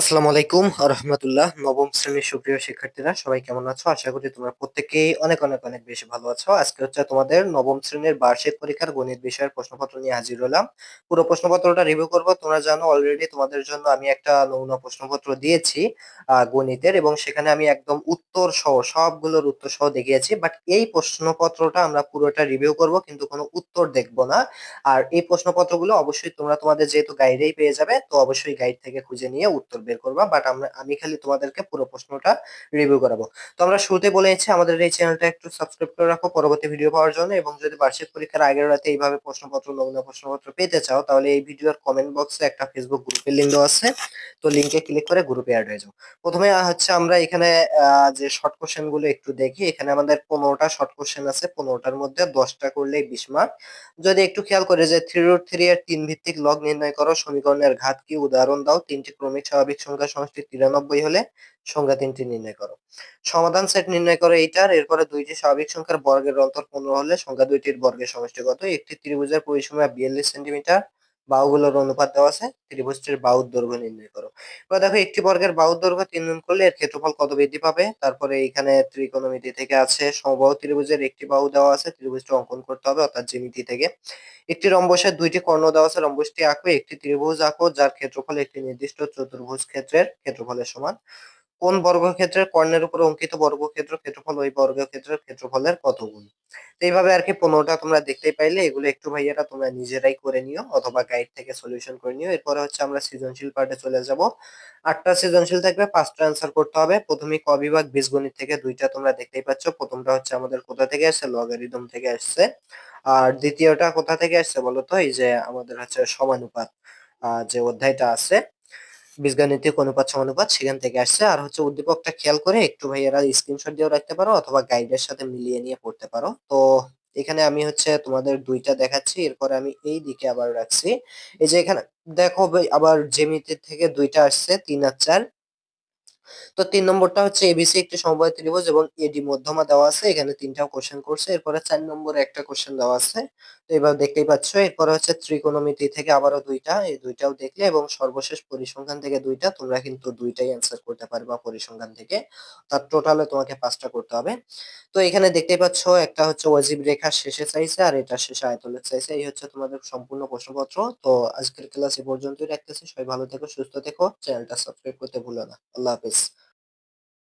আসসালামু আলাইকুম রহমতুল্লাহ, নবম শ্রেণির সুপ্রিয় শিক্ষার্থীরা, সবাই কেমন আছো? আশা করি তোমরা প্রত্যেকেই অনেক অনেক অনেক বেশি ভালো আছো। আজকে হচ্ছে তোমাদের নবম শ্রেণির বার্ষিক পরীক্ষার গণিত বিষয়ের প্রশ্নপত্র নিয়ে হাজির হলাম। পুরো প্রশ্নপত্রটা রিভিউ করব। তোমরা জানো অলরেডি তোমাদের জন্য আমি একটা নমুনা প্রশ্নপত্র দিয়েছি গণিতের এবং সেখানে আমি একদম উত্তর সহ, সবগুলোর উত্তর সহ দেখিয়েছি। বাট এই প্রশ্নপত্রটা আমরা পুরোটা রিভিউ করব, কিন্তু কোনো উত্তর দেখব না। আর এই প্রশ্নপত্রগুলো অবশ্যই তোমরা তোমাদের যেহেতু গাইডেই পেয়ে যাবে, তো অবশ্যই গাইড থেকে খুঁজে নিয়ে উত্তর বের করবা বাট আমরা, আমি খালি তোমাদেরকে পুরো প্রশ্নটা রিভিউ করাবো। তো আমরা শুরুতে বলে নিচ্ছি, আমাদের এই চ্যানেলটা একটু সাবস্ক্রাইব করে রাখো পরবর্তী ভিডিও পাওয়ার জন্য এবং যদি বার্ষিক পরীক্ষার আগের রাতে এইভাবে প্রশ্নপত্র, নমুনা প্রশ্নপত্র পেতে চাও, তাহলে এই ভিডিওর কমেন্ট বক্সে একটা ফেসবুক গ্রুপের লিঙ্ক দেওয়া আছে। তো লিঙ্কে ক্লিক করে গ্রুপে অ্যাড হয়ে যাও। প্রথমে হচ্ছে আমরা এখানে যে শর্ট কোশ্চেনগুলো একটু দেখি, এখানে আমাদের পনেরোটা শর্ট কোশ্চেন আছে, পনেরোটার মধ্যে দশটা করলেই বিশ মার্ক যদি একটু খেয়াল করে যে থ্রি রুট থ্রি এর তিন ভিত্তিক লগ নির্ণয় করো, সমীকরণের ঘাত কি? উদাহরণ দাও, তিনটি ক্রমিক স্বাভাবিক সংখ্যা সমষ্টি তিরানব্বই হলে সংখ্যা তিনটি নির্ণয় করো। সমাধান সেট নির্ণয় করো এইটার, এরপরে দুইটি স্বাভাবিক সংখ্যার বর্গের অন্তর পনেরো হলে সংখ্যা দুইটির বর্গের সমষ্টি কত একটি ত্রিভুজের পরিসীমা বিয়াল্লিশ সেন্টিমিটার বাহুগুলোর অনুপাত দেওয়া আছে, ত্রিভুজটির বাহুর দৈর্ঘ্য নির্ণয় করো। এবার দেখো একটি বর্গের বাহুর দৈর্ঘ্য তিন গুণ করলে এর ক্ষেত্রফল কত বৃদ্ধি পাবে? তারপরে এখানে ত্রিকোণমিতি থেকে আছে, সমবাহু ত্রিভুজের একটি বাহু দেওয়া আছে, ত্রিভুজটি অঙ্কন করতে হবে অর্থাৎ জ্যামিতি থেকে। একটি রম্বসের দুইটি কর্ণ দেওয়া আছে, রম্বসটি আঁকো, একটি ত্রিভুজ আঁকো, যার ক্ষেত্রফল একটি নির্দিষ্ট চতুর্ভুজ ক্ষেত্রের ক্ষেত্রফলের সমান। কোন বর্গক্ষেত্রের কর্ণের উপর অঙ্কিত বর্গক্ষেত্র, ক্ষেত্রফল ওই বর্গক্ষেত্রের ক্ষেত্রফলের কত গুণ? তো এইভাবে আর কি পনেরোটা তোমরা দেখতেই পাইলে, এগুলো একটু ভাইয়ারা তোমরা নিজেরাই করে নিও অথবা গাইড থেকে সলিউশন করে নিও। এরপরে হচ্ছে আমরা সৃজনশীল পার্টে চলে যাব। আটটা সৃজনশীল থাকবে, পাঁচটা অ্যান্সার করতে হবে। প্রথমে ক বিভাগ বীজগণিত থেকে দুইটা তোমরা দেখতেই পাচ্ছ। প্রথমটা হচ্ছে আমাদের কোথা থেকে আসছে? লগারিদম থেকে আসছে। আর দ্বিতীয়টা কোথা থেকে আসছে বলতো? এই যে আমাদের হচ্ছে সমানুপাত যে অধ্যায়টা আছে। বীজগাণিতিক অনুপাত, সমানুপাত সেখান থেকে আসছে। আর হচ্ছে উদ্দীপকটা খেয়াল করে একটু ভাই এরা স্ক্রিনশট দিয়েও রাখতে পারো অথবা গাইডের সাথে মিলিয়ে নিয়ে পড়তে পারো। তো এখানে আমি হচ্ছে তোমাদের দুইটা দেখাচ্ছি, এরপরে আমি এই দিকে আবার রাখছি। এই যে এখানে দেখো আবার জেমিতি থেকে দুইটা আসছে, তিন আর চার। তো তিন নম্বরটা হচ্ছে এবিসি একটি সমবায় ত্রিভুজ এবং এডি মধ্যমা দেওয়া আছে, এখানে তিনটা কোশ্চেন করছে। এরপরে চার নম্বরে একটা কোশ্চেন দেওয়া আছে। তো এবার দেখতেই পাচ্ছ, এরপরে হচ্ছে ত্রিকোণমিতি থেকে আবারও দুইটা, এই দুইটাও দেখলে এবং সর্বশেষ পরিসংখ্যান থেকে দুইটা, তোমরা কিন্তু দুইটাই অ্যান্সার করতে পারবা পরিসংখ্যান থেকে। তার টোটালে তোমাকে পাঁচটা করতে হবে। তো এখানে দেখতেই পাচ্ছ, একটা হচ্ছে অজীব রেখার শেষে চাইছে আর এটা শেষে আয়তলের চাইছে। এই হচ্ছে তোমাদের সম্পূর্ণ প্রশ্নপত্র। তো আজকের ক্লাস এ পর্যন্তই রাখতেছি। সবাই ভালো থেকো, সুস্থ থেকো। চ্যানেলটা সাবস্ক্রাইব করতে ভুলো না। আল্লাহ হাফেজ।